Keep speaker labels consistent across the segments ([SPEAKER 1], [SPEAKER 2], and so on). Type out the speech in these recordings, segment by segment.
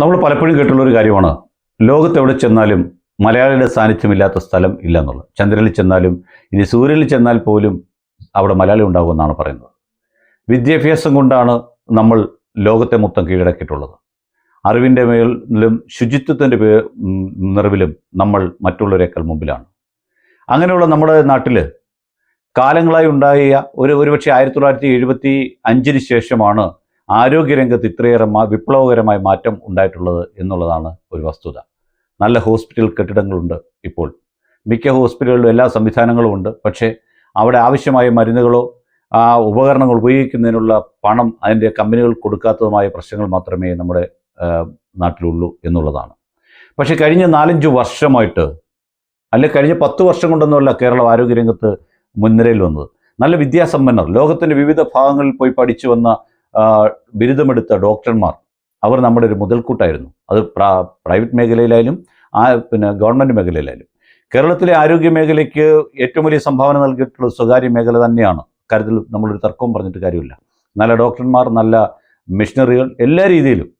[SPEAKER 1] നമ്മൾ പലപ്പോഴും കേട്ടുള്ള ഒരു കാര്യമാണ്. ലോകത്ത് എവിടെ ചെന്നാലും മലയാളിയുടെ സാന്നിധ്യമില്ലാത്ത സ്ഥലം ഇല്ല എന്നുള്ളത് ചന്ദ്രനിൽ ചെന്നാലും ഇനി സൂര്യനിൽ ചെന്നാൽ പോലും അവിടെ മലയാളി ഉണ്ടാകുമെന്നാണ് പറയുന്നത്. വിദ്യാഭ്യാസം കൊണ്ടാണ് നമ്മൾ ലോകത്തെ മൊത്തം കീഴടക്കിയിട്ടുള്ളത്. അറിവിന്റെ മേലും ശുചിത്വത്തിന്റെ പേ നിറവിലും നമ്മൾ മറ്റുള്ളവരെക്കാൾ മുമ്പിലാണ്. അങ്ങനെയുള്ള നമ്മുടെ നാട്ടിൽ കാലങ്ങളായി ഉണ്ടായ ഒരു ഒരുപക്ഷെ ആയിരത്തി തൊള്ളായിരത്തി എഴുപത്തി അഞ്ചിന് ശേഷമാണ് ആരോഗ്യരംഗത്ത് ഇത്രയേറെ വിപ്ലവകരമായ മാറ്റം ഉണ്ടായിട്ടുള്ളത് എന്നുള്ളതാണ് ഒരു വസ്തുത. നല്ല ഹോസ്പിറ്റൽ കെട്ടിടങ്ങളുണ്ട് ഇപ്പോൾ. മിക്ക ഹോസ്പിറ്റലുകളിലും എല്ലാ സംവിധാനങ്ങളും ഉണ്ട്. പക്ഷേ അവിടെ ആവശ്യമായ മരുന്നുകളോ ആ ഉപകരണങ്ങൾ ഉപയോഗിക്കുന്നതിനുള്ള പണം അതിന്റെ കമ്പനികൾ കൊടുക്കാത്തതുമായ പ്രശ്നങ്ങൾ മാത്രമേ നമ്മുടെ നാട്ടിലുള്ളൂ എന്നുള്ളതാണ്. പക്ഷേ കഴിഞ്ഞ നാലഞ്ച് വർഷമായിട്ട് അല്ലെ കഴിഞ്ഞ പത്ത് വർഷം കൊണ്ടൊന്നുമല്ല കേരളം ആരോഗ്യരംഗത്ത് മുൻനിരയിൽ വന്നത്. നല്ല വിദ്യാസമ്പന്നർ. ലോകത്തിന്റെ വിവിധ ഭാഗങ്ങളിൽ പോയി പഠിച്ചു വന്ന ബിരുദമെടുത്ത ഡോക്ടർമാർ. അവർ നമ്മുടെ ഒരു മുതൽക്കൂട്ടായിരുന്നു. അത് പ്ര- പ്രൈവറ്റ് മേഖലയിലായാലും ആ പിന്നെ ഗവൺമെന്റ് മേഖലയിലായാലും. കേരളത്തിലെ ആരോഗ്യ മേഖലയ്ക്ക് ഏറ്റവും വലിയ സംഭാവന നൽകിയിട്ടുള്ള സ്വകാര്യ മേഖല തന്നെയാണ്. കാര്യത്തിൽ നമ്മളൊരു തർക്കവും പറഞ്ഞിട്ട് കാര്യമില്ല. നല്ല ഡോക്ടർമാർ നല്ല മെഷീനറികൾ എല്ലാ രീതിയിലും.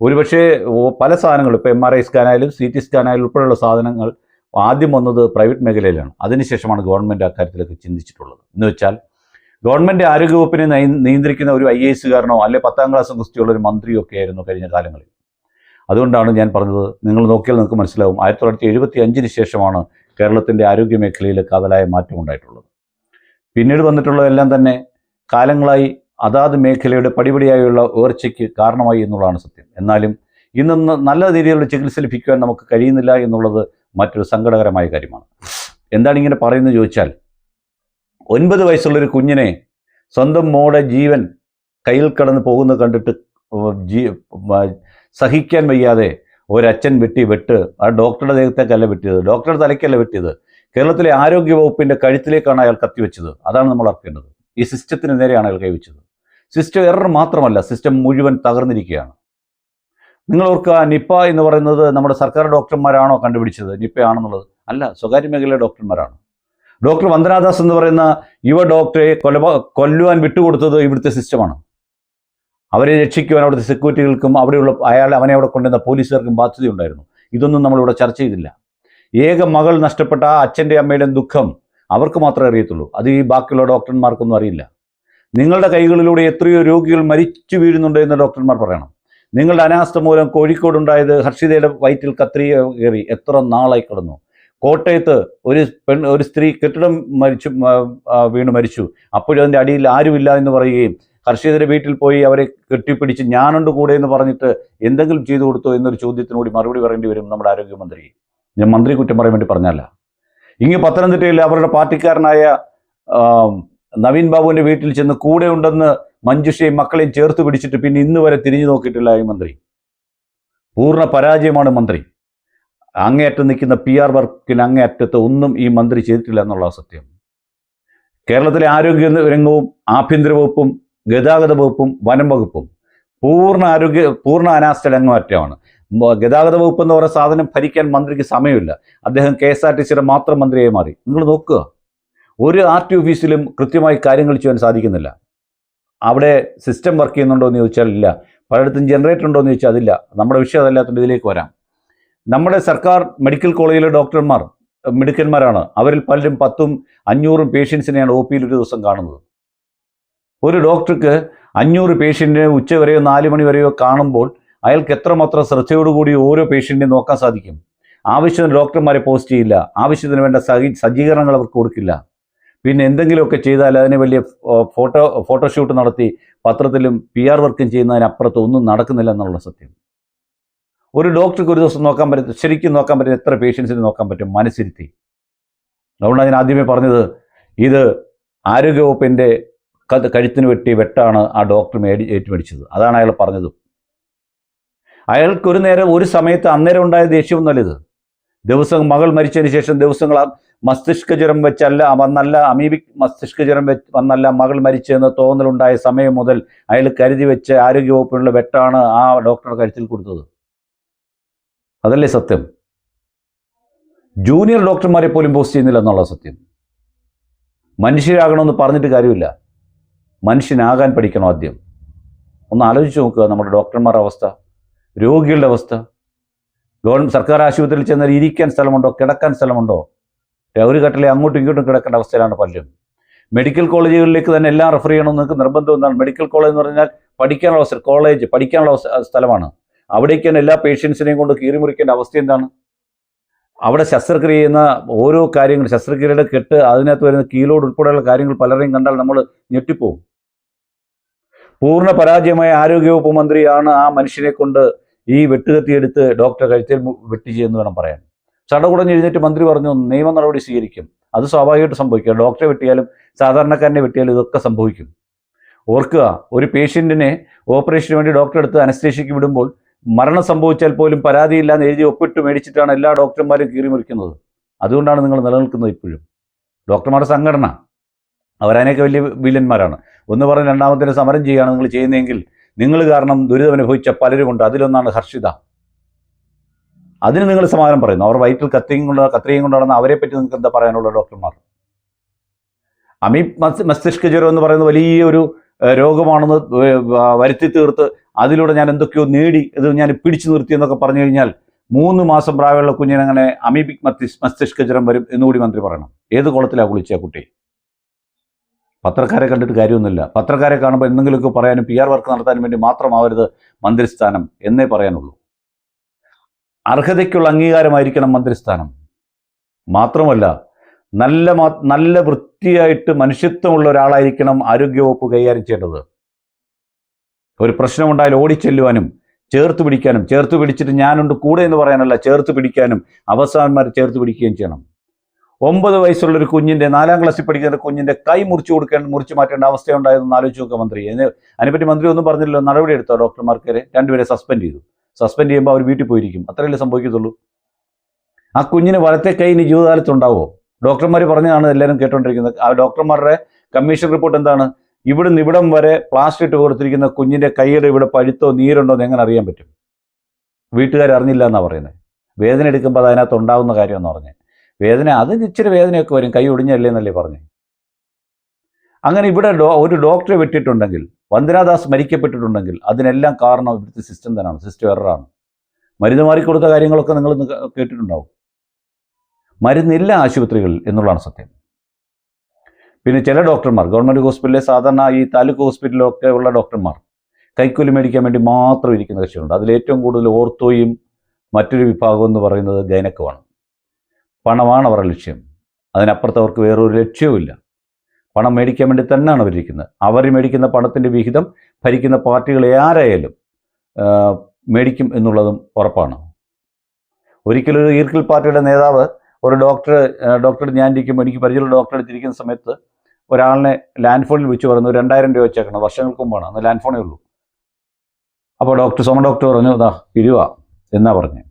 [SPEAKER 1] ഒരുപക്ഷേ പല സാധനങ്ങളും ഇപ്പോൾ എം ആർ ഐ സ്കാൻ ആയാലും സി ടി സ്കാൻ ആയാലും ഉൾപ്പെടെയുള്ള സാധനങ്ങൾ ആദ്യം വന്നത് പ്രൈവറ്റ് മേഖലയിലാണ്. അതിനുശേഷമാണ് ഗവൺമെന്റ് അക്കാര്യത്തിലൊക്കെ ചിന്തിച്ചിട്ടുള്ളത്. എന്ന് വെച്ചാൽ ഗവൺമെന്റ് ആരോഗ്യവകുപ്പിനെ നയി- നിയന്ത്രിക്കുന്ന ഒരു ഐ എ എസുകാരനോ അല്ലെ പത്താം ക്ലാസ് കുസ്തിയുള്ള ഒരു മന്ത്രിയോ ഒക്കെ ആയിരുന്നു കഴിഞ്ഞ കാലങ്ങളിൽ. അതുകൊണ്ടാണ് ഞാൻ പറഞ്ഞത് നിങ്ങൾ നോക്കിയാൽ നിങ്ങൾക്ക് മനസ്സിലാവും ആയിരത്തി തൊള്ളായിരത്തി എഴുപത്തി അഞ്ചിന് ശേഷമാണ് കേരളത്തിന്റെ ആരോഗ്യ മേഖലയിൽ കാതലായ മാറ്റം ഉണ്ടായിട്ടുള്ളത്. പിന്നീട് വന്നിട്ടുള്ളതെല്ലാം തന്നെ കാലങ്ങളായി അതാത് മേഖലയുടെ പടിപടിയായുള്ള ഉയർച്ചയ്ക്ക് കാരണമായി എന്നുള്ളതാണ് സത്യം. എന്നാലും ഇന്ന് നല്ല രീതിയിലുള്ള ചികിത്സ ലഭിക്കുവാൻ നമുക്ക് കഴിയുന്നില്ല എന്നുള്ളത് മറ്റൊരു സങ്കടകരമായ കാര്യമാണ്. എന്താണ് ഇങ്ങനെ പറയുന്നത് ചോദിച്ചാൽ ഒൻപത് വയസ്സുള്ളൊരു കുഞ്ഞിനെ സ്വന്തം മോടെ ജീവൻ കയ്യിൽ കടന്ന് പോകുന്നത് കണ്ടിട്ട് ജീ സഹിക്കാൻ വയ്യാതെ ഒരച്ഛൻ വെട്ടി വെട്ട് ആ ഡോക്ടറുടെ ദേഹത്തേക്കല്ല വെട്ടിയത് ഡോക്ടറുടെ തലയ്ക്കല്ല വെട്ടിയത്. കേരളത്തിലെ ആരോഗ്യ വകുപ്പിന്റെ കഴുത്തിലേക്കാണ് അയാൾ കത്തിവെച്ചത്. അതാണ് നമ്മൾ ഓർക്കേണ്ടത്. ഈ സിസ്റ്റത്തിന് നേരെയാണ് അയാൾ കൈവച്ചത്. സിസ്റ്റം എറർ മാത്രമല്ല സിസ്റ്റം മുഴുവൻ തകർന്നിരിക്കുകയാണ്. നിങ്ങൾ ഓർക്കുക നിപ്പ എന്ന് പറയുന്നത് നമ്മുടെ സർക്കാർ ഡോക്ടർമാരാണോ കണ്ടുപിടിച്ചത്? നിപ്പയാണെന്നുള്ളത്. അല്ല സ്വകാര്യ മേഖലയിലെ ഡോക്ടർമാരാണ്. ഡോക്ടർ വന്ദനാദാസ് എന്ന് പറയുന്ന യുവ ഡോക്ടറെ കൊലപ കൊല്ലുവാൻ വിട്ടുകൊടുത്തത് ഇവിടുത്തെ സിസ്റ്റമാണ്. അവരെ രക്ഷിക്കുവാൻ അവിടുത്തെ സെക്യൂരിറ്റികൾക്കും അവിടെയുള്ള അയാൾ അവനെ അവിടെ കൊണ്ടുവന്ന പോലീസുകാർക്കും ബാധ്യതയുണ്ടായിരുന്നു. ഇതൊന്നും നമ്മളിവിടെ ചർച്ച ചെയ്തില്ല. ഏക മകൾ നഷ്ടപ്പെട്ട ആ അച്ഛന്റെ അമ്മയുടെ ദുഃഖം അവർക്ക് മാത്രമേ അറിയത്തുള്ളൂ. അത് ഈ ബാക്കിയുള്ള ഡോക്ടർമാർക്കൊന്നും അറിയില്ല. നിങ്ങളുടെ കൈകളിലൂടെ എത്രയോ രോഗികൾ മരിച്ചു വീഴുന്നുണ്ട് എന്ന് ഡോക്ടർമാർ പറയണം. നിങ്ങളുടെ അനാസ്ഥ മൂലം കോഴിക്കോടുണ്ടായത് ഹർഷിതയുടെ വയറ്റിൽ കത്രിയ കയറി എത്ര നാളായി കിടന്നു. കോട്ടയത്ത് ഒരു പെൺ ഒരു സ്ത്രീ കെട്ടിടം മരിച്ചു വീണ് മരിച്ചു. അപ്പോഴും അതിന്റെ അടിയിൽ ആരുമില്ല എന്ന് പറയുകയും കർഷകരുടെ വീട്ടിൽ പോയി അവരെ കെട്ടിപ്പിടിച്ച് ഞാനുണ്ട് കൂടെ എന്ന് പറഞ്ഞിട്ട് എന്തെങ്കിലും ചെയ്തു കൊടുത്തോ എന്നൊരു ചോദ്യത്തിനോട് മറുപടി പറയേണ്ടി വരും നമ്മുടെ ആരോഗ്യമന്ത്രി. ഞാൻ മന്ത്രി കുറ്റം പറയാൻ വേണ്ടി പറഞ്ഞല്ല ഇങ്ങ് പത്തനംതിട്ടയിൽ അവരുടെ പാർട്ടിക്കാരനായ നവീൻ ബാബുവിന്റെ വീട്ടിൽ ചെന്ന് കൂടെ ഉണ്ടെന്ന് മഞ്ജുഷയും മക്കളെയും ചേർത്ത് പിടിച്ചിട്ട് പിന്നെ ഇന്ന് വരെ തിരിഞ്ഞു നോക്കിയിട്ടില്ല ഈ മന്ത്രി. പൂർണ പരാജയമാണ് മന്ത്രി. അങ്ങേയറ്റം നിൽക്കുന്ന പി ആർ വർക്കിന് അങ്ങേയറ്റത്ത് ഒന്നും ഈ മന്ത്രി ചെയ്തിട്ടില്ല എന്നുള്ള സത്യം. കേരളത്തിലെ ആരോഗ്യ രംഗവും ആഭ്യന്തര വകുപ്പും ഗതാഗത വകുപ്പും വനം വകുപ്പും പൂർണ ആരോഗ്യ പൂർണ അനാസ്ഥ രംഗമാറ്റമാണ്. ഗതാഗത വകുപ്പ് എന്ന് പറയുന്ന സാധനം ഭരിക്കാൻ മന്ത്രിക്ക് സമയമില്ല. അദ്ദേഹം കെ എസ് ആർ ടി സിയുടെ മാത്രം മന്ത്രിയായി മാറി. നിങ്ങൾ നോക്കുക. ഒരു ആർ ടി ഓഫീസിലും കൃത്യമായി കാര്യങ്ങൾ ചെയ്യാൻ സാധിക്കുന്നില്ല. അവിടെ സിസ്റ്റം വർക്ക് ചെയ്യുന്നുണ്ടോ എന്ന് ചോദിച്ചാൽ ഇല്ല. പലയിടത്തും ജനറേറ്റർ ഉണ്ടോ എന്ന് ചോദിച്ചാൽ അതില്ല. നമ്മുടെ വിഷയം അതല്ലാത്തതുകൊണ്ട് ഇതിലേക്ക് വരാം. നമ്മുടെ സർക്കാർ മെഡിക്കൽ കോളേജിലെ ഡോക്ടർമാർ മിടുക്കന്മാരാണ്. അവരിൽ പലരും പത്തും അഞ്ഞൂറും പേഷ്യൻസിനെയാണ് ഒ പിയിൽ ഒരു ദിവസം കാണുന്നത്. ഒരു ഡോക്ടർക്ക് അഞ്ഞൂറ് പേഷ്യന്റിനെ ഉച്ചവരെയോ നാല് മണി വരെയോ കാണുമ്പോൾ അയാൾക്ക് എത്രമാത്രം ശ്രദ്ധയോടുകൂടി ഓരോ പേഷ്യന്റിനെ നോക്കാൻ സാധിക്കും? ആവശ്യത്തിന് ഡോക്ടർമാരെ പോസ്റ്റ് ചെയ്യില്ല. ആവശ്യത്തിന് വേണ്ട സജ്ജീകരണങ്ങൾ അവർക്ക് കൊടുക്കില്ല. പിന്നെ എന്തെങ്കിലുമൊക്കെ ചെയ്താൽ അതിന് വലിയ ഫോട്ടോ ഫോട്ടോഷൂട്ട് നടത്തി പത്രത്തിലും പി ആർ വർക്കും ചെയ്യുന്നതിനപ്പുറത്ത് ഒന്നും നടക്കുന്നില്ല എന്നുള്ള സത്യം. ഒരു ഡോക്ടർക്ക് ഒരു ദിവസം നോക്കാൻ പറ്റും ശരിക്കും നോക്കാൻ പറ്റും എത്ര പേഷ്യൻസിന് നോക്കാൻ പറ്റും മനസ്സിരുത്തി. അതുകൊണ്ടാണ് ഞാൻ ആദ്യമേ പറഞ്ഞത് ഇത് ആരോഗ്യവകുപ്പിന്റെ കഴുത്തിന് വെട്ടി വെട്ടാണ് ആ ഡോക്ടർ മേടി ഏറ്റുമേടിച്ചത്. അതാണ് അയാൾ പറഞ്ഞത്. അയാൾക്ക് ഒരു നേരം ഒരു സമയത്ത് അന്നേരം ഉണ്ടായ ദേഷ്യമൊന്നുമല്ല ഇത്. ദിവസം മകൾ മരിച്ചതിന് ശേഷം ദിവസങ്ങൾ മസ്തിഷ്ക ജ്വരം വെച്ചല്ല വന്നല്ല അമീബിക് മസ്തിഷ്ക ജ്വരം വെച്ച് വന്നല്ല മകൾ മരിച്ചെന്ന് തോന്നലുണ്ടായ സമയം മുതൽ അയാൾ കരുതി വെച്ച് ആരോഗ്യവകുപ്പിനുള്ള വെട്ടാണ് ആ ഡോക്ടറുടെ കഴുത്തിൽ കൊടുത്തത്. അതല്ലേ സത്യം? ജൂനിയർ ഡോക്ടർമാരെ പോലും പോസ്റ്റ് ചെയ്യുന്നില്ല എന്നുള്ള സത്യം. മനുഷ്യരാകണമെന്ന് പറഞ്ഞിട്ട് കാര്യമില്ല. മനുഷ്യനാകാൻ പഠിക്കണം ആദ്യം. ഒന്ന് ആലോചിച്ച് നോക്കുക നമ്മുടെ ഡോക്ടർമാരുടെ അവസ്ഥ രോഗികളുടെ അവസ്ഥ. ഗവൺമെന്റ് സർക്കാർ ആശുപത്രിയിൽ ചെന്നാൽ ഇരിക്കാൻ സ്ഥലമുണ്ടോ കിടക്കാൻ സ്ഥലമുണ്ടോ? ഒരു കട്ടിലെ അങ്ങോട്ടും ഇങ്ങോട്ടും കിടക്കേണ്ട അവസ്ഥയിലാണ് പലരും. മെഡിക്കൽ കോളേജുകളിലേക്ക് തന്നെ എല്ലാം റെഫർ ചെയ്യണമെന്ന് നിങ്ങൾക്ക് നിർബന്ധം എന്താണ്? മെഡിക്കൽ കോളേജ് എന്ന് പറഞ്ഞാൽ പഠിക്കാനുള്ള അവസരം കോളേജ് പഠിക്കാനുള്ള സ്ഥലമാണ്. അവിടേക്ക് തന്നെ എല്ലാ പേഷ്യൻസിനെയും കൊണ്ട് കീറിമുറിക്കേണ്ട അവസ്ഥ എന്താണ്? അവിടെ ശസ്ത്രക്രിയ ചെയ്യുന്ന ഓരോ കാര്യങ്ങൾ ശസ്ത്രക്രിയയുടെ കെട്ട് അതിനകത്ത് വരുന്ന കീലോട് ഉൾപ്പെടെയുള്ള കാര്യങ്ങൾ പലരെയും കണ്ടാൽ നമ്മൾ ഞെട്ടിപ്പോവും. പൂർണ പരാജയമായ ആരോഗ്യവകുപ്പ് മന്ത്രിയാണ് ആ മനുഷ്യനെ കൊണ്ട് ഈ വെട്ടുകത്തിയെടുത്ത് ഡോക്ടറെ കഴുത്തിൽ വെട്ടി ചെയ്യുന്നു വേണം പറയാൻ. ചടകുടഞ്ഞ് എഴുന്നേറ്റ് മന്ത്രി പറഞ്ഞു നിയമ നടപടി സ്വീകരിക്കും. അത് സ്വാഭാവികമായിട്ട് സംഭവിക്കുക ഡോക്ടറെ വെട്ടിയാലും സാധാരണക്കാരനെ വെട്ടിയാലും ഇതൊക്കെ സംഭവിക്കും. ഓർക്കുക ഒരു പേഷ്യന്റിനെ ഓപ്പറേഷന് വേണ്ടി ഡോക്ടറെ അടുത്ത് അനസ്തേഷ്യക്ക് വിടുമ്പോൾ മരണം സംഭവിച്ചാൽ പോലും പരാതിയില്ല എന്ന് എഴുതി ഒപ്പിട്ട് മേടിച്ചിട്ടാണ് എല്ലാ ഡോക്ടർമാരും കീറിമുറിക്കുന്നത് അതുകൊണ്ടാണ് നിങ്ങൾ നിലനിൽക്കുന്നത് ഇപ്പോഴും. ഡോക്ടർമാരുടെ സംഘടന. അവരതിനൊക്കെ വലിയ വില്ലന്മാരാണ്. ഒന്ന് പറഞ്ഞ് രണ്ടാമത്തിന് സമരം ചെയ്യുകയാണ് നിങ്ങൾ ചെയ്യുന്നതെങ്കിൽ നിങ്ങൾ കാരണം ദുരിതം അനുഭവിച്ച പലരുമുണ്ട് അതിലൊന്നാണ് ഹർഷിത. അതിന് നിങ്ങൾ സമാധാനം പറയുന്നു. അവർ വയറ്റിൽ കത്തിയും കൊണ്ട് കത്രിയും കൊണ്ടാണെന്ന് നടന്ന അവരെ പറ്റി നിങ്ങൾക്ക് എന്താ പറയാനുള്ള ഡോക്ടർമാർ? അമീബ് മസ് മസ്തിഷ്ക ജ്വരം എന്ന് പറയുന്നത് വലിയൊരു രോഗമാണെന്ന് വരുത്തി തീർത്ത് അതിലൂടെ ഞാൻ എന്തൊക്കെയോ നേടി ഇത് ഞാൻ പിടിച്ചു നിർത്തി എന്നൊക്കെ പറഞ്ഞു കഴിഞ്ഞാൽ മൂന്ന് മാസം പ്രായമുള്ള കുഞ്ഞിനങ്ങനെ അമീബിക് മസ്തിഷ് മസ്തിഷ്ക ജ്വരം വരും എന്നുകൂടി മന്ത്രി പറയണം. ഏത് കുളത്തിലാണ് കുളിച്ച കുട്ടി? പത്രക്കാരെ കണ്ടിട്ട് കാര്യമൊന്നുമില്ല. പത്രക്കാരെ കാണുമ്പോൾ എന്തെങ്കിലുമൊക്കെ പറയാനും പി ആർ വർക്ക് നടത്താനും വേണ്ടി മാത്രമാവരുത് മന്ത്രിസ്ഥാനം എന്നേ പറയാനുള്ളൂ. അർഹതയ്ക്കുള്ള അംഗീകാരമായിരിക്കണം മന്ത്രിസ്ഥാനം. മാത്രമല്ല നല്ല നല്ല വൃത്തിയായിട്ട് മനുഷ്യത്വമുള്ള ഒരാളായിരിക്കണം ആരോഗ്യവകുപ്പ് കൈകാര്യം ചെയ്യേണ്ടത്. ഒരു പ്രശ്നമുണ്ടായാൽ ഓടിച്ചെല്ലുവാനും ചേർത്ത് പിടിക്കാനും ചേർത്ത് പിടിച്ചിട്ട് ഞാനുണ്ട് കൂടെ എന്ന് പറയാനല്ല ചേർത്ത് പിടിക്കാനും അവസാനന്മാരെ ചേർത്ത് പിടിക്കുകയും ചെയ്യണം. ഒമ്പത് വയസ്സുള്ള ഒരു കുഞ്ഞിന്റെ നാലാം ക്ലാസ്സിൽ പഠിക്കുന്ന കുഞ്ഞിന്റെ കൈ മുറിച്ചു കൊടുക്കേണ്ട മുറിച്ചു മാറ്റേണ്ട അവസ്ഥ ഉണ്ടായതെന്ന് ആലോചിച്ച് നോക്കുക മന്ത്രി. അതിന് അതിനെപ്പറ്റി മന്ത്രി ഒന്നും പറഞ്ഞില്ലല്ലോ നടപടി എടുത്തോ ഡോക്ടർമാർക്കെതിരെ രണ്ടുപേരെ സസ്പെൻഡ് ചെയ്തു. സസ്പെൻഡ് ചെയ്യുമ്പോൾ അവർ വീട്ടിൽ പോയിരിക്കും. അത്രയല്ലേ സംഭവിക്കത്തുള്ളൂ? ആ കുഞ്ഞിന് വലത്തെ കൈ ഇനി ജീവിതകാലത്ത് ഉണ്ടാവോ? ഡോക്ടർമാർ പറഞ്ഞതാണ് എല്ലാവരും കേട്ടോണ്ടിരിക്കുന്നത്. ആ ഡോക്ടർമാരുടെ കമ്മീഷൻ റിപ്പോർട്ട് എന്താണ്? ഇവിടുന്ന് ഇവിടം വരെ പ്ലാസ്റ്റർ ഇട്ട് കൊടുത്തിരിക്കുന്ന കുഞ്ഞിന്റെ കൈയുടെ ഇവിടെ പഴുത്തോ നീരുണ്ടോ എന്ന് എങ്ങനെ അറിയാൻ പറ്റും? വീട്ടുകാർ അറിഞ്ഞില്ല എന്നാണ് പറയുന്നത് വേദന എടുക്കുമ്പോൾ അത് അതിനകത്ത് ഉണ്ടാവുന്ന കാര്യമെന്ന് പറഞ്ഞ്. വേദന അത് ഇച്ചിരി വേദനയൊക്കെ വരും. കൈ ഒടിഞ്ഞല്ലേ എന്നല്ലേ പറഞ്ഞു. അങ്ങനെ ഇവിടെ ഡോ ഒരു ഡോക്ടറെ വെട്ടിയിട്ടുണ്ടെങ്കിൽ വന്ദനാദാസ് മരിക്കപ്പെട്ടിട്ടുണ്ടെങ്കിൽ അതിനെല്ലാം കാരണം ഇവിടുത്തെ സിസ്റ്റം തന്നെയാണ്. സിസ്റ്റം എററാണ് മരുന്ന് മാറിക്കൊടുത്ത കാര്യങ്ങളൊക്കെ നിങ്ങൾ കേട്ടിട്ടുണ്ടാവും. മരുന്നില്ല ആശുപത്രികളിൽ എന്നുള്ളതാണ് സത്യം. പിന്നെ ചില ഡോക്ടർമാർ ഗവൺമെന്റ് ഹോസ്പിറ്റലിലെ സാധാരണ ഈ താലൂക്ക് ഹോസ്പിറ്റലിലൊക്കെ ഉള്ള ഡോക്ടർമാർ കൈക്കൂലി മേടിക്കാൻ വേണ്ടി മാത്രം ഇരിക്കുന്ന കക്ഷികളുണ്ട്. അതിൽ ഏറ്റവും കൂടുതൽ ഓർത്തോയും മറ്റൊരു വിഭാഗം എന്ന് പറയുന്നത് ഗൈനക്കുമാണ് പണമാണ് അവരുടെ ലക്ഷ്യം. അതിനപ്പുറത്ത് അവർക്ക് വേറൊരു ലക്ഷ്യവുമില്ല. പണം മേടിക്കാൻ വേണ്ടി തന്നെയാണ് അവരിക്കുന്നത് അവർ മേടിക്കുന്ന പണത്തിന്റെ വിഹിതം ഭരിക്കുന്ന പാർട്ടികൾ ആരായാലും മേടിക്കും എന്നുള്ളതും ഉറപ്പാണ്. ഒരിക്കലും ഒരു ഈർക്കിൽ പാർട്ടിയുടെ നേതാവ് ഒരു ഡോക്ടർ ഡോക്ടർ ഞാൻ ഇരിക്കുമ്പോൾ എനിക്ക് പരിചയമുള്ള ഡോക്ടറെ എടുത്തിരിക്കുന്ന സമയത്ത് ഒരാളിനെ ലാൻഡ് ഫോണിൽ വിളിച്ചു പറഞ്ഞു രണ്ടായിരം രൂപ വെച്ചേക്കണം വർഷങ്ങൾക്ക് മുമ്പാണ് അന്ന് ലാൻഡ് ഫോണേ ഉള്ളൂ. അപ്പോൾ ഡോക്ടർ സോമ ഡോക്ടർ പറഞ്ഞു അതാ ഇരുവ എന്നാ പറഞ്ഞു.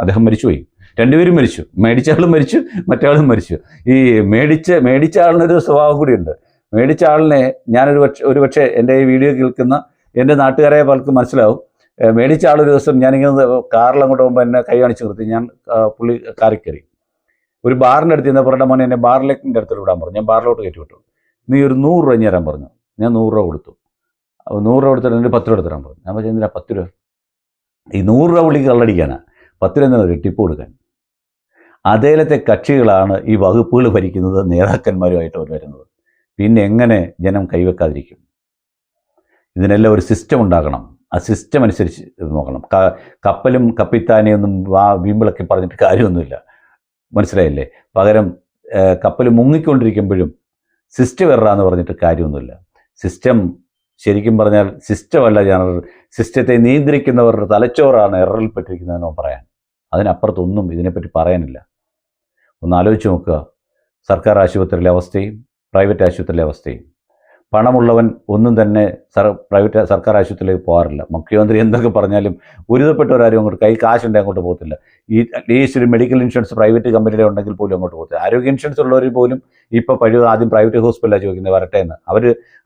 [SPEAKER 1] അദ്ദേഹം മരിച്ചുപോയി. രണ്ടുപേരും മരിച്ചു. മേടിച്ച ആളും മരിച്ചു മറ്റേ മരിച്ചു. ഈ മേടിച്ച മേടിച്ച ആളിനൊരു സ്വഭാവം കൂടിയുണ്ട്. മേടിച്ച ആളിനെ ഞാനൊരു പക്ഷേ ഒരു പക്ഷേ എന്റെ ഈ വീഡിയോ കേൾക്കുന്ന എന്റെ നാട്ടുകാരെ പലർക്കും മനസ്സിലാവും. മേടിച്ച ആൾ ഒരു ദിവസം ഞാനിങ്ങനെ കാറിൽ അങ്ങോട്ട് പോകുമ്പോൾ എന്നെ കൈ കാണിച്ച് നിർത്തി. ഞാൻ പുള്ളി കാറിൽ കയറി. ഒരു ബാറിന്റെ അടുത്ത് ഇന്ന് പറഞ്ഞ മോനെ എന്നെ ബാറിലേക്കിന്റെ അടുത്ത് വിടാൻ പറഞ്ഞു. ഞാൻ ബാറിലോട്ട് കയറ്റി വിട്ടു. നീ ഒരു നൂറ് രൂപ തരാൻ പറഞ്ഞു. ഞാൻ നൂറ് രൂപ കൊടുത്തു. അപ്പോൾ നൂറ് രൂപ കൊടുത്തിട്ട് എന്റെ പത്ത് രൂപ എടുത്തിടാൻ പറഞ്ഞു. ഞാൻ പറഞ്ഞു എന്തിനാ പത്ത് രൂപ? ഈ നൂറ് രൂപ പുള്ളിക്ക് കള്ളടിക്കാനാണ് പത്ത് രൂപ എന്തിനാ? ഒരു ടിപ്പ് കൊടുക്കാൻ. അതേലത്തെ കക്ഷികളാണ് ഈ വകുപ്പുകൾ ഭരിക്കുന്നത് നേതാക്കന്മാരുമായിട്ട് വരുന്നത്. പിന്നെ എങ്ങനെ ജനം കൈവെക്കാതിരിക്കും? ഇതിനെല്ലാം ഒരു സിസ്റ്റം ഉണ്ടാകണം. ആ സിസ്റ്റം അനുസരിച്ച് നോക്കണം. കപ്പലും കപ്പിത്താനെയൊന്നും വാ വീമ്പിളൊക്കെ പറഞ്ഞിട്ട് കാര്യമൊന്നുമില്ല. മനസ്സിലായില്ലേ? പകരം കപ്പൽ മുങ്ങിക്കൊണ്ടിരിക്കുമ്പോഴും സിസ്റ്റം എറാന്ന് പറഞ്ഞിട്ട് കാര്യമൊന്നുമില്ല. സിസ്റ്റം ശരിക്കും പറഞ്ഞാൽ സിസ്റ്റമല്ല ജനറൽ. സിസ്റ്റത്തെ നിയന്ത്രിക്കുന്നവരുടെ തലച്ചോറാണ് എററിൽ എററിൽപ്പെട്ടിരിക്കുന്നതെന്നോ പറയാൻ. അതിനപ്പുറത്തൊന്നും ഇതിനെപ്പറ്റി പറയാനില്ല. ഒന്ന് ആലോചിച്ച് നോക്കുക. സർക്കാർ ആശുപത്രിയിലെ അവസ്ഥയും പ്രൈവറ്റ് ആശുപത്രിയിലെ അവസ്ഥയും. പണമുള്ളവൻ ഒന്നും തന്നെ സർ പ്രൈവറ്റ് സർക്കാർ ആശുപത്രിയിലേക്ക് പോകാറില്ല. മുഖ്യമന്ത്രി എന്തൊക്കെ പറഞ്ഞാലും ഉരുതപ്പെട്ടവരാരും അങ്ങോട്ട് കൈ കാശുണ്ടെങ്കിൽ അങ്ങോട്ട് പോകത്തില്ല. ഈ അറ്റ്ലീസ്റ്റ് ഒരു മെഡിക്കൽ ഇൻഷുറൻസ് പ്രൈവറ്റ് കമ്പനിയുടെ ഉണ്ടെങ്കിൽ പോലും അങ്ങോട്ട് പോകത്തില്ല. ആരോഗ്യ ഇൻഷുറൻസ് ഉള്ളവർ പോലും ഇപ്പോൾ പഴയ ആദ്യം പ്രൈവറ്റ് ഹോസ്പിറ്റലാണ് ചോദിക്കുന്നത് വരട്ടെ എന്ന്. അവർ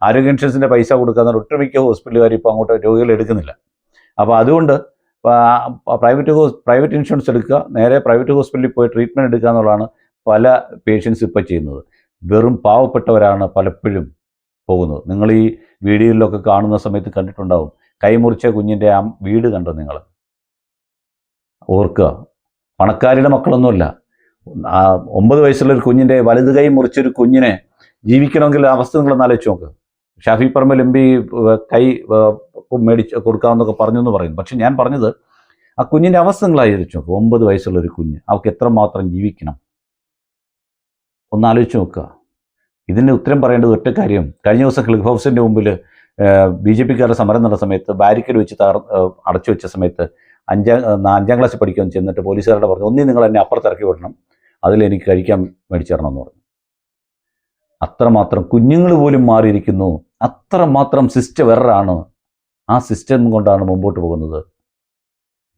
[SPEAKER 1] ആരോഗ്യ ഇൻഷുറൻസിന്റെ പൈസ കൊടുക്കാന്ന് ഒട്ടുമിക്ക ഹോസ്പിറ്റലുകാർ ഇപ്പോൾ അങ്ങോട്ട് രോഗികൾ എടുക്കുന്നില്ല. അപ്പോൾ അതുകൊണ്ട് പ്രൈവറ്റ് ഹോസ് പ്രൈവറ്റ് ഇൻഷുറൻസ് എടുക്കുക നേരെ പ്രൈവറ്റ് ഹോസ്പിറ്റലിൽ പോയി ട്രീറ്റ്മെന്റ് എടുക്കുക എന്നുള്ളതാണ് പല പേഷ്യൻസ് ഇപ്പോൾ ചെയ്യുന്നത്. വെറും പാവപ്പെട്ടവരാണ് പലപ്പോഴും പോകുന്നത്. നിങ്ങൾ ഈ വീഡിയോയിലൊക്കെ കാണുന്ന സമയത്ത് കണ്ടിട്ടുണ്ടാവും. കൈമുറിച്ച കുഞ്ഞിന്റെ ആ വീട് കണ്ടോ നിങ്ങൾ? ഓർക്കുക. പണക്കാരുടെ മക്കളൊന്നുമല്ല. ആ ഒമ്പത് വയസ്സുള്ള ഒരു കുഞ്ഞിന്റെ വലത് കൈ മുറിച്ചൊരു കുഞ്ഞിനെ ജീവിക്കണമെങ്കിൽ അവസ്ഥ നിങ്ങളൊന്ന് ആലോചിച്ച് നോക്ക്. ഷാഫി പറമ്പൽ എം പി കൈ മേടിച്ച് കൊടുക്കാമെന്നൊക്കെ പറഞ്ഞു എന്ന് പറയും. പക്ഷെ ഞാൻ പറഞ്ഞത് ആ കുഞ്ഞിന്റെ അവസ്ഥ നിങ്ങൾ ആലോചിച്ച് നോക്കുക ഒമ്പത് വയസ്സുള്ള ഒരു കുഞ്ഞ്. അവൾക്ക് എത്രമാത്രം ജീവിക്കണം? ഒന്ന് ആലോചിച്ച് നോക്കുക. ഇതിന്റെ ഉത്തരം പറയേണ്ടത് ഒറ്റ കാര്യം. കഴിഞ്ഞ ദിവസം ക്ലിഫ് ഹൗസിന്റെ മുമ്പിൽ ബി ജെ പിക്കാരുടെ സമരം നടന്ന സമയത്ത് ബാരിക്കേഡ് വെച്ച് താർ അടച്ചു വെച്ച സമയത്ത് അഞ്ചാം അഞ്ചാം ക്ലാസ്സിൽ പഠിക്കാൻ ചെന്നിട്ട് പോലീസുകാരുടെ പറഞ്ഞു ഒന്നീ നിങ്ങൾ എന്നെ അപ്പുറത്തിറക്കി വിടണം. അതിൽ എനിക്ക് കഴിക്കാൻ മേടിച്ചു എന്ന് പറഞ്ഞു. അത്രമാത്രം കുഞ്ഞുങ്ങൾ പോലും മാറിയിരിക്കുന്നു. അത്രമാത്രം സിസ്റ്റം എററാണ് ആ സിസ്റ്റം കൊണ്ടാണ് മുമ്പോട്ട് പോകുന്നത്.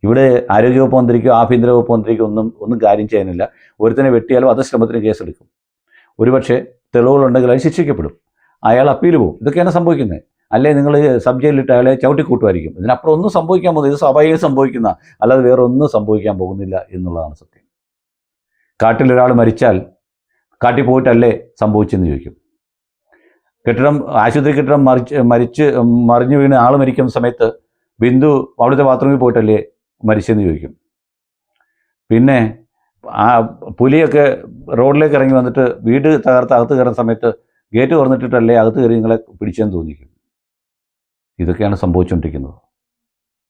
[SPEAKER 1] ഇവിടെ ആരോഗ്യവകുപ്പ് മന്ത്രിക്കോ ആഭ്യന്തര വകുപ്പ് മന്ത്രിക്കോ ഒന്നും ഒന്നും കാര്യം ചെയ്യാനില്ല. ഒരുത്തനെ വെട്ടിയാലും അത് ശ്രമത്തിന് കേസെടുക്കും. ഒരുപക്ഷെ തെളിവുകളുണ്ടെങ്കിൽ അത് ശിക്ഷിക്കപ്പെടും. അയാൾ അപ്പീൽ പോകും. ഇതൊക്കെയാണ് സംഭവിക്കുന്നത്. അല്ലെ നിങ്ങൾ സബ് ജയിലിട്ട് അയാളെ ചവിട്ടിക്കൂട്ടുമായിരിക്കും. ഇതിനപ്പുറം ഒന്നും സംഭവിക്കാൻ പോകുന്നത് ഇത് സ്വാഭാവികം സംഭവിക്കുന്ന അല്ലാതെ വേറെ ഒന്നും സംഭവിക്കാൻ പോകുന്നില്ല എന്നുള്ളതാണ് സത്യം. കാട്ടിലൊരാൾ മരിച്ചാൽ കാട്ടിൽ പോയിട്ടല്ലേ സംഭവിച്ചെന്ന് ചോദിക്കും. കെട്ടിടം ആശുപത്രി കെട്ടിടം മറിച്ച് മരിച്ച് മറിഞ്ഞു വീണ് ആൾ മരിക്കുന്ന സമയത്ത് ബിന്ദു അവിടുത്തെ ബാത്റൂമിൽ പോയിട്ടല്ലേ മരിച്ചെന്ന് ചോദിക്കും. പിന്നെ ആ പുലിയൊക്കെ റോഡിലേക്ക് ഇറങ്ങി വന്നിട്ട് വീട് തകർത്ത് അകത്ത് കയറുന്ന സമയത്ത് ഗേറ്റ് തുറന്നിട്ടിട്ടല്ലേ അകത്ത് കയറി നിങ്ങളെ പിടിച്ചെന്ന് തോന്നിക്കും. ഇതൊക്കെയാണ് സംഭവിച്ചുകൊണ്ടിരിക്കുന്നത്.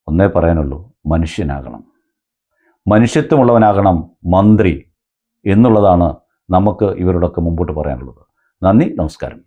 [SPEAKER 1] ഒന്നേ പറയാനുള്ളൂ മനുഷ്യനാകണം. മനുഷ്യത്വമുള്ളവനാകണം മന്ത്രി എന്നുള്ളതാണ് നമുക്ക് ഇവരോടൊക്കെ മുമ്പോട്ട് പറയാനുള്ളത്. നന്ദി നമസ്കാരം.